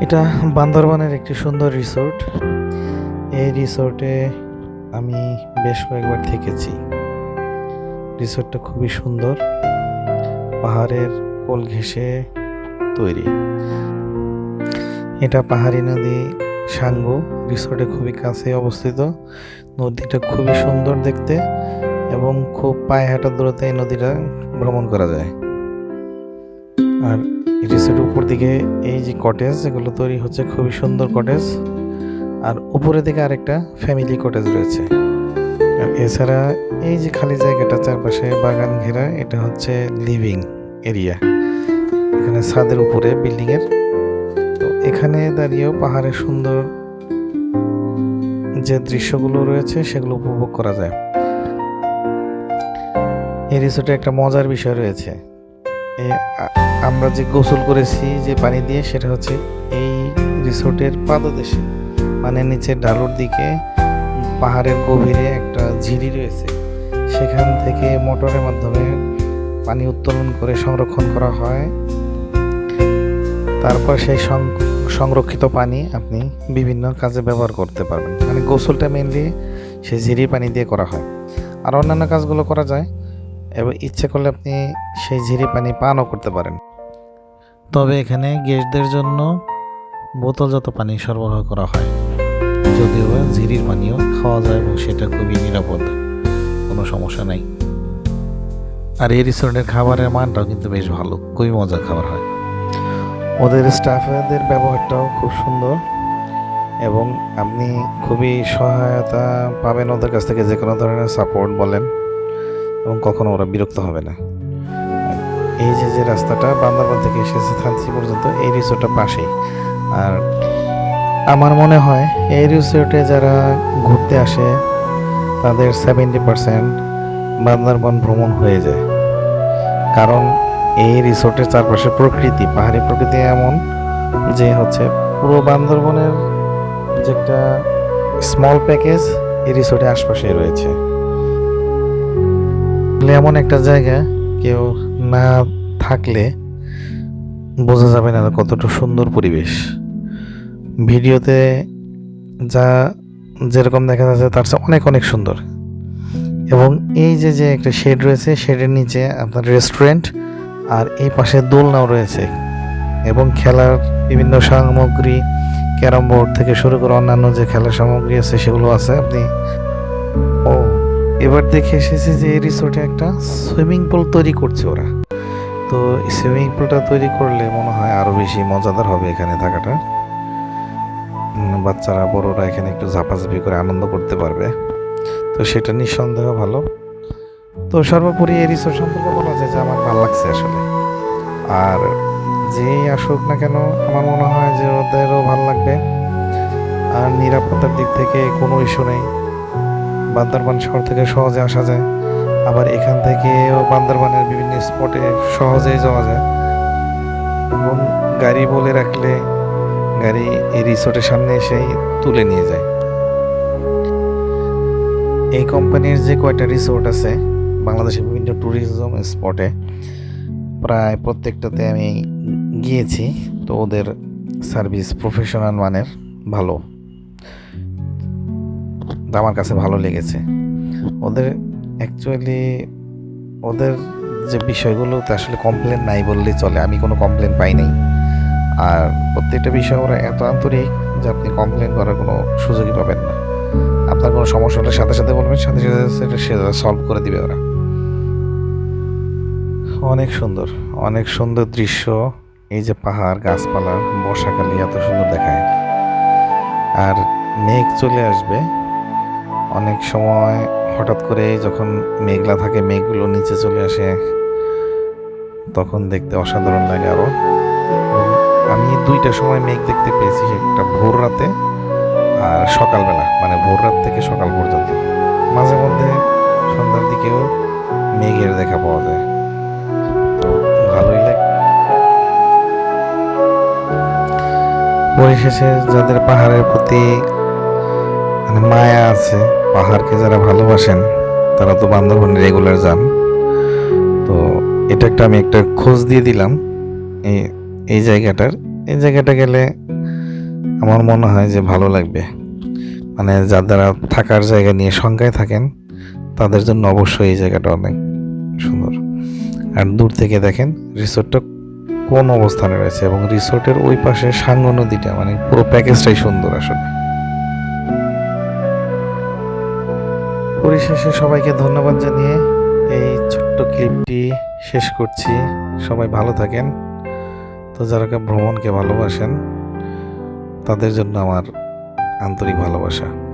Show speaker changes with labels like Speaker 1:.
Speaker 1: এটা বান্দরবানের একটি সুন্দর রিসোর্ট। এই রিসোর্টে আমি বেশ কয়েকবার থেকেছি। রিসোর্টটা খুবই সুন্দর। পাহাড়ের কোল ঘেঁষে তৈরি। এটা পাহাড়ি নদী সাঙ্গু। রিসোর্টে খুবই কাছে অবস্থিত। নদীটা খুবই সুন্দর দেখতে এবং খুব পায়ে হাঁটার দূরত্বে এই নদীটা ভ্রমণ করা যায়। আর রিসোর্টের উপর দিকে এই যে কটেজ এগুলো তৈরি হচ্ছে খুবই সুন্দর কটেজ আর উপরের দিকে আরেকটা ফ্যামিলি কটেজ রয়েছে। আর এছাড়া এই যে খালি জায়গাটা চারপাশে বাগান ঘেরা, এটা হচ্ছে লিভিং এরিয়া এখানে ছাদের উপরে বিল্ডিংয়ের তো এখানে দাঁড়িয়েও পাহাড়ের সুন্দর যে দৃশ্যগুলো রয়েছে, সেগুলো উপভোগ করা যায়। এই রিসোর্টে একটা মজার বিষয় রয়েছে। আমরা যে গোসল করেছি, যে পানি দিয়ে, সেটা হচ্ছে এই রিসোর্টের পাদদেশে। মানে নিচে ডালুর দিকে, পাহাড়ের গভীরে একটা ঝিরি রয়েছে। সেখান থেকে মোটরের মাধ্যমে পানি উত্তোলন করে সংরক্ষণ করা হয়। তারপর সেই সংরক্ষিত পানি আপনি বিভিন্ন কাজে ব্যবহার করতে পারবেন। মানে গোসলটা মেনলি সেই ঝিরির পানি দিয়ে করা হয়। আর অন্যান্য কাজগুলো করা যায়। এবং ইচ্ছে করলে আপনি সেই ঝিরি পানি পানও করতে পারেন। তবে এখানে গেস্টদের জন্য বোতলজাত পানি সরবরাহ করা হয়। যদিও ঝিরির পানিও খাওয়া যায় এবং সেটা খুবই নিরাপদ কোনো সমস্যা নাই। আর এই রেস্টুরেন্টের খাবারের মানটাও কিন্তু বেশ ভালো খুবই মজার খাবার হয়। ওদের স্টাফেদের ব্যবহারটাও খুব সুন্দর এবং আপনি খুবই সহায়তা পাবেন ওদের কাছ থেকে যে কোনো ধরনের সাপোর্ট বলেন এবং কখনো ওরা বিরক্ত হবে না। এই যে যে রাস্তাটা বান্দারবান থেকে এসেছে থানচি পর্যন্ত, এই রিসোর্টটা পাশেই। আর আমার মনে হয় এই রিসোর্টে যারা ঘুরতে আসে, তাদের সেভেন্টি পার্সেন্ট বান্দরবান ভ্রমণ হয়ে যায়। কারণ এই রিসোর্টের চারপাশে প্রকৃতি, পাহাড়ি প্রকৃতি এমন যে হচ্ছে পুরো বান্দরবনের যে একটা স্মল প্যাকেজ এই রিসোর্টের আশপাশে রয়েছে। এমন একটা জায়গা, কেউ না থাকলে বোঝা যাবে না কতটা সুন্দর পরিবেশ। ভিডিওতে যা যেরকম দেখা যাচ্ছে তার চেয়ে অনেক অনেক সুন্দর। এবং এই যে যে একটা শেড রয়েছে শেডের নিচে আপনার রেস্টুরেন্ট আর এই পাশে দোলনাও রয়েছে। এবং খেলার বিভিন্ন সামগ্রী, ক্যারাম বোর্ড থেকে শুরু করে অন্যান্য যে খেলার সামগ্রী আছে সেগুলো আছে। আপনি ও এবার দেখে এসেছি যে এই রিসোর্টে একটা সুইমিং পুল তৈরি করছে ওরা। তো সুইমিং পুলটা তৈরি করলে মনে হয় আরও বেশি মজাদার হবে এখানে থাকাটা। বাচ্চারা, বড়রা এখানে একটু ঝাপাঝাপি করে আনন্দ করতে পারবে। তো সেটা নিঃসন্দেহ ভালো। তো সর্বোপরি এই রিসোর্ট সম্পর্কে বলা যায় যে আমার ভালো লাগছে আসলে। আর যেই আসুক না কেন, আমার মনে হয় যে ওদেরও ভালো লাগবে। আর নিরাপত্তার দিক থেকে কোনো ইস্যু নেই। বান্দরবান শহর থেকে সহজে আসা যায়। আবার এখান থেকেও বান্দরবানের বিভিন্ন স্পটে সহজেই যাওয়া যায়। এবং গাড়ি বলে রাখলে গাড়ি এই রিসোর্টের সামনে এসেই তুলে নিয়ে যায়। এই কোম্পানির যে কয়টা রিসোর্ট আছে, বাংলাদেশের বিভিন্ন ট্যুরিজম স্পটে প্রায় প্রত্যেকটাতে আমি গিয়েছি। তো ওদের সার্ভিস প্রফেশনাল মানের ভালো। আমার কাছে ভালো লেগেছে। ওদের অ্যাকচুয়ালি ওদের যে বিষয়গুলোতে আসলে কমপ্লেন নাই বললেই চলে। আমি কোনো কমপ্লেন পাই নাই। আর প্রত্যেকটা বিষয় ওরা এত আন্তরিক যে আপনি কমপ্লেন করার কোনো সুযোগই পাবেন না। আপনার কোনো সমস্যা হলে সাথে সাথে বলবেন, সাথে সাথে সেটা সে সলভ করে দিবে ওরা। অনেক সুন্দর অনেক সুন্দর দৃশ্য। এই যে পাহাড়, গাছপালা, বর্ষাকালে এত সুন্দর দেখায়। আর মেঘ চলে আসবে। অনেক সময় হঠাৎ করে যখন মেঘলা থাকে, মেঘগুলো নিচে চলে আসে, তখন দেখতে অসাধারণ লাগে আরও। এবং আমি দুইটা সময় মেঘ দেখতে পেয়েছি, একটা ভোর রাতে আর সকালবেলা মানে ভোর রাত থেকে সকাল পর্যন্ত। মাঝে মধ্যে সন্ধ্যার দিকেও মেঘের দেখা পাওয়া যায়। ভালোই লাগে। পরিশেষে যাদের পাহাড়ের প্রতি মানে মায়া আছে পাহাড়কে যারা ভালোবাসেন, তারা তো বান্দরবনে রেগুলার যান। তো এটা একটা আমি একটা খোঁজ দিয়ে দিলাম এই এই জায়গাটার। এই জায়গাটা গেলে আমার মনে হয় যে ভালো লাগবে। মানে যারা থাকার জায়গা নিয়ে শঙ্কায় থাকেন, তাদের জন্য অবশ্যই এই জায়গাটা অনেক সুন্দর। আর দূর থেকে দেখেন রিসোর্টটা কোন অবস্থানে রয়েছে এবং রিসোর্টের ওই পাশে সাঙ্গ নদীটা মানে পুরো প্যাকেজটাই সুন্দর আসলে। পরিশেষে সবাইকে ধন্যবাদ জানিয়ে এই ছোট্ট ক্লিপটি শেষ করছি। সবাই ভালো থাকেন। তো যারা ভ্রমণকে ভালোবাসেন, তাদের জন্য আমার আন্তরিক ভালোবাসা।